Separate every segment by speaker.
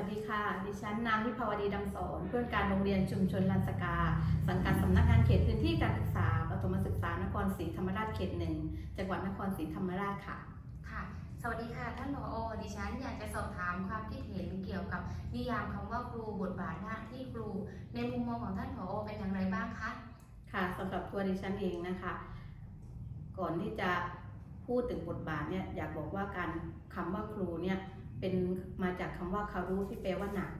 Speaker 1: วัสดีค่ะ ดิฉันนางวิภาวดีดำสอนเพื่อนการโรงเรียนชุมชนลันสกา สังกัดสำนักงานเขตพื้นที่การศึกษาประถมศึกษานครศรีธรรมราชเขตหนึ่งจังหวัดนครศรีธรรมราชค่ะ
Speaker 2: ค่ะ สวัสดีค่ะท่านผอดิฉันอยากจะสอบถามความคิดเห็นเกี่ยวกับนิยามคำว่าครูบทบาทหน้าที่ครู ในมุมมองของท่านผอเป็นอย่างไรบ้างคะ
Speaker 1: ค่ะสำหรับตัวดิฉันเองนะคะ ก่อนที่จะพูดถึงบทบาทเนี่ยอยากบอกว่าการคำว่าครูเนี่ย เป็นมาจากคำว่าคารุที่แปลว่าหนัก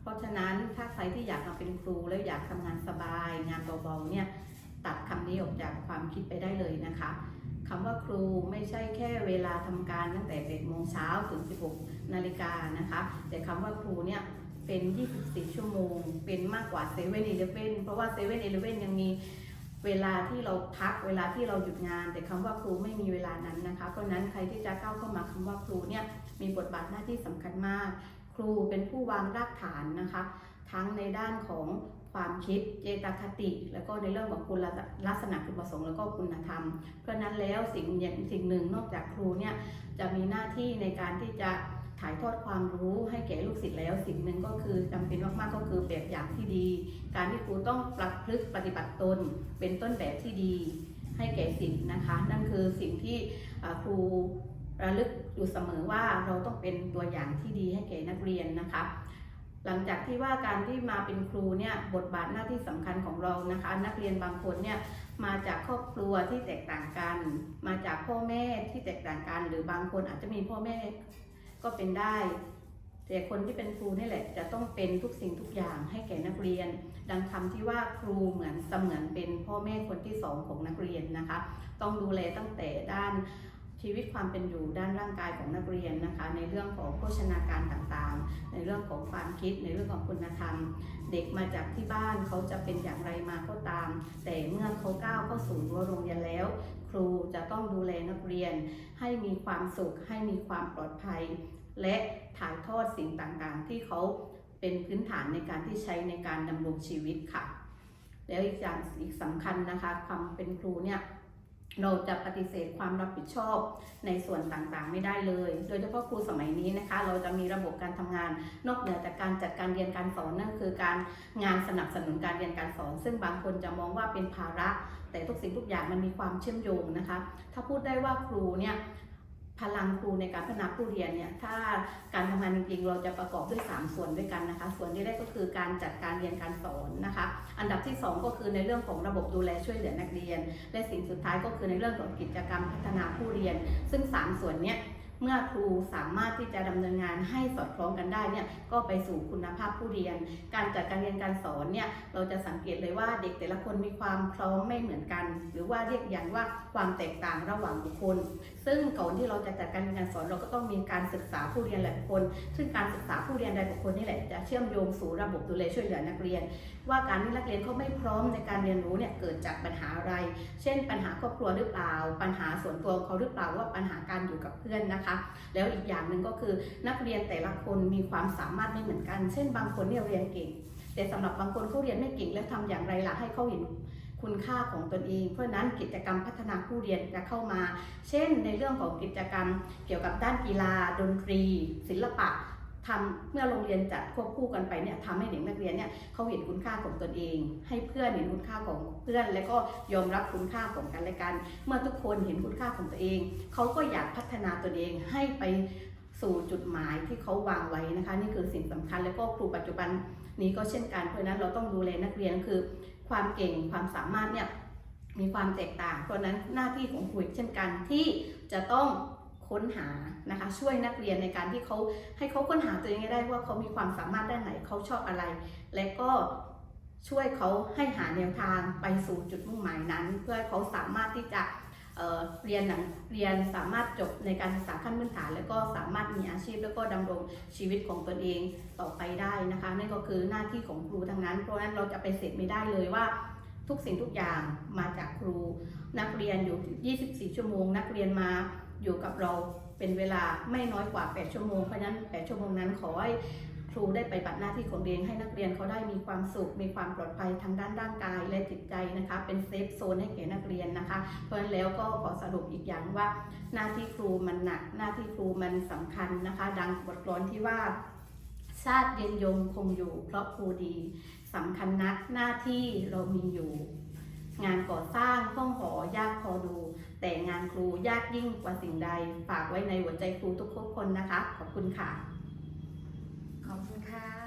Speaker 1: เพราะฉะนั้นถ้าใครที่อยากมาเป็นครูแล้วอยากทำงานสบาย งานเบาๆเนี่ยตัดคำนี้ออกจากความคิดไปได้เลยนะคะคำว่าครูไม่ใช่แค่เวลาทำการตั้งแต่8โมงเช้าถึง 16นาฬิกานะคะ แต่คำว่าครูเนี่ยเป็น 24 ชั่วโมง เป็นมากกว่าเซเว่นอีเลฟเว่นเพราะว่าเซเว่นอีเลฟเว่นยังมี เวลาที่เราพักเวลาที่เราหยุดงาน แต่คำว่าครูไม่มีเวลานั้นนะคะเพราะนั้นใครที่จะก้าเข้ามาคำว่าครูเนี่ยมีบทบาทหน้าที่สำคัญมาก ครูเป็นผู้วางรากฐานนะคะ ทั้งในด้านของความคิดเจตคติ แล้วก็ในเรื่องของคุณลักษณะคุณประสงค์แล้วก็คุณธรรม เพราะฉะนั้นแล้วสิ่งอย่างสิ่งหนึ่งนอกจากครูเนี่ยจะมีหน้าที่ในการที่จะ ถ่ายทอดความรู้ให้แก่ลูกศิษย์แล้ว สิ่งหนึ่งก็คือจำเป็นมากๆก็คือแบบอย่างที่ดี การที่ครูต้องปรับพฤติปฏิบัติตน เป็นต้นแบบที่ดี ให้แก่ศิษย์นะคะ นั่นคือสิ่งที่ครูระลึกอยู่เสมอว่าเราต้องเป็นตัวอย่างที่ดีให้แก่นักเรียนนะคะ หลังจากที่ว่าการที่มาเป็นครูเนี่ยบทบาทหน้าที่สำคัญของเรานะคะ นักเรียนบางคนเนี่ยมาจากครอบครัวที่แตกต่างกัน มาจากพ่อแม่ที่แตกต่างกัน หรือบางคนอาจจะมีพ่อแม่ ก็เป็นได้ แต่คนที่เป็นครูนี่แหละ จะต้องเป็นทุกสิ่งทุกอย่างให้แก่นักเรียน ดังคำที่ว่าครูเหมือนเสมือนเป็นพ่อแม่คนที่สองของนักเรียนนะคะ ต้องดูแลตั้งแต่ด้านชีวิตความเป็นอยู่ด้านร่างกายของนักเรียนนะคะ ในเรื่องของโภชนาการต่างๆ ในเรื่องของความคิดในเรื่องของคุณธรรม เด็กมาจากที่บ้านเขาจะเป็นอย่างไรมาก็ตาม แต่เมื่อเขาก้าวเข้าสู่รั้วโรงเรียนแล้ว ครูจะต้องดูแลนักเรียน ให้มีความสุขให้มีความปลอดภัย และถ่ายทอดสิ่งต่างๆ ที่เขาเป็นพื้นฐานในการที่ใช้ในการดำรงชีวิตค่ะ แล้วอีกอย่างอีกสำคัญนะคะความเป็นครูเนี่ยเราจะปฏิเสธความรับผิดชอบในส่วนต่างๆ ไม่ได้เลย โดยเฉพาะครูสมัยนี้นะคะ เราจะมีระบบการทำงาน นอกเหนือจากการจัดการเรียนการสอนนั่นคือการงานสนับสนุนการเรียนการสอน ซึ่งบางคนจะมองว่าเป็นภาระ แต่ทุกสิ่งทุกอย่างมันมีความเชื่อมโยงนะคะ ถ้าพูดได้ว่าครูเนี่ย พลังครูในการพัฒนาผู้เรียนเนี่ยถ้าการทำงานจริงๆ เราจะประกอบด้วย 3 ส่วนด้วยกันนะคะ ส่วนที่แรกก็คือการจัดการเรียนการสอนนะคะ อันดับที่ 2 ก็คือในเรื่องของระบบดูแลช่วยเหลือนักเรียน และสิ่งสุดท้ายก็คือในเรื่องของกิจกรรมพัฒนาผู้เรียน ซึ่ง 3 ส่วนเนี้ย เมื่อครูสามารถที่จะดำเนินงานให้สอดคล้องกันได้เนี่ยก็ไปสู่คุณภาพผู้เรียน การจัดการเรียนการสอนเนี่ยเราจะสังเกตเลยว่าเด็กแต่ละคนมีความพร้อมไม่เหมือนกัน หรือว่าเรียกอย่างว่าความแตกต่างระหว่างบุคคล ซึ่งก่อนที่เราจะจัดการเรียนการสอนเราก็ต้องมีการศึกษาผู้เรียนหลายคน ซึ่งการศึกษาผู้เรียนรายบุคคลนี่แหละจะเชื่อมโยงสู่ระบบดูแลช่วยเหลือนักเรียน ว่าการที่นักเรียนเขาไม่พร้อมในการเรียนรู้เนี่ยเกิดจากปัญหาอะไร เช่น ปัญหาครอบครัวหรือเปล่า ปัญหาส่วนตัวเขาหรือเปล่าว่าปัญหาการอยู่กับเพื่อนนะคะแล้วอีกอย่างหนึ่งก็คือนักเรียนแต่ละคนมีความสามารถไม่เหมือนกัน เช่น บางคนเนี่ยเรียนเก่ง แต่สำหรับบางคนเขาเรียนไม่เก่งแล้วทำอย่างไรล่ะให้เขาเห็นคุณค่าของตนเอง เพราะนั้นกิจกรรมพัฒนาผู้เรียนจะเข้ามา เช่น ในเรื่องของกิจกรรมเกี่ยวกับด้านกีฬา ดนตรี ศิลปะ ทำเมื่อโรงเรียนจัดควบคู่กันไปเนี่ยทำให้เด็กนักเรียนเนี่ยเขาเห็นคุณค่าของตนเอง ให้เพื่อนเห็นคุณค่าของเพื่อน และก็ยอมรับคุณค่าของกันและกัน เมื่อทุกคนเห็นคุณค่าของตัวเอง เขาก็อยากพัฒนาตนเองให้ไปสู่จุดหมายที่เขาวางไว้นะคะ นี่คือสิ่งสำคัญแล้วก็ครูปัจจุบันนี้ก็เช่นกันเพราะนั้นเราต้องดูแลนักเรียนคือ ความเก่งความสามารถเนี่ยมีความแตกต่าง เพราะนั้นหน้าที่ของครูเช่นกันที่จะต้อง ค้นหานะคะ ช่วยนักเรียนในการที่เขาให้เขาค้นหาตัวเองได้ว่าเขามีความสามารถด้านไหนเขาชอบอะไร และก็ช่วยเขาให้หาแนวทางไปสู่จุดมุ่งหมายนั้น เพื่อเขาสามารถที่จะเเรียนหนังเรียนสามารถจบในการศึกษาขั้นพื้นฐาน แล้วก็สามารถมีอาชีพแล้วก็ดำรงชีวิตของตนเองต่อไปได้นะคะ นั่นก็คือหน้าที่ของครูทั้งนั้น เพราะฉะนั้นเราจะไปเสร็จไม่ได้เลยว่าทุกสิ่งทุกอย่างมาจากครู นักเรียนอยู่ 24 ชั่วโมง นักเรียนมา อยู่กับเราเป็นเวลาไม่น้อยกว่า 8 ชั่วโมง เพราะฉะนั้น 8 ชั่วโมงนั้นขอให้ครูได้ไปบัติหน้าที่ของเรียนให้นักเรียนเขาได้มีความสุข มีความปลอดภัยทางด้านร่างกายและจิตใจนะคะ เป็นเซฟโซนให้แก่นักเรียนนะคะ เพราะฉะนั้นแล้วก็ขอสรุปอีกอย่างว่า หน้าที่ครูมันหนัก หน้าที่ครูมันสำคัญนะคะ ดังบทกลอนที่ว่า ชาติเย็นยงคงอยู่ เพราะครูดีสำคัญนักหน้าที่เรามีอยู่ งานก่อสร้างห้องหอยากพอดู แต่งานค รูยากยิ่งกว่าสิ่งใด ฝากไว้ในหัวใจครูทุกคนนะคะ ขอบคุณค่ะ
Speaker 2: ขอบคุณค่ะ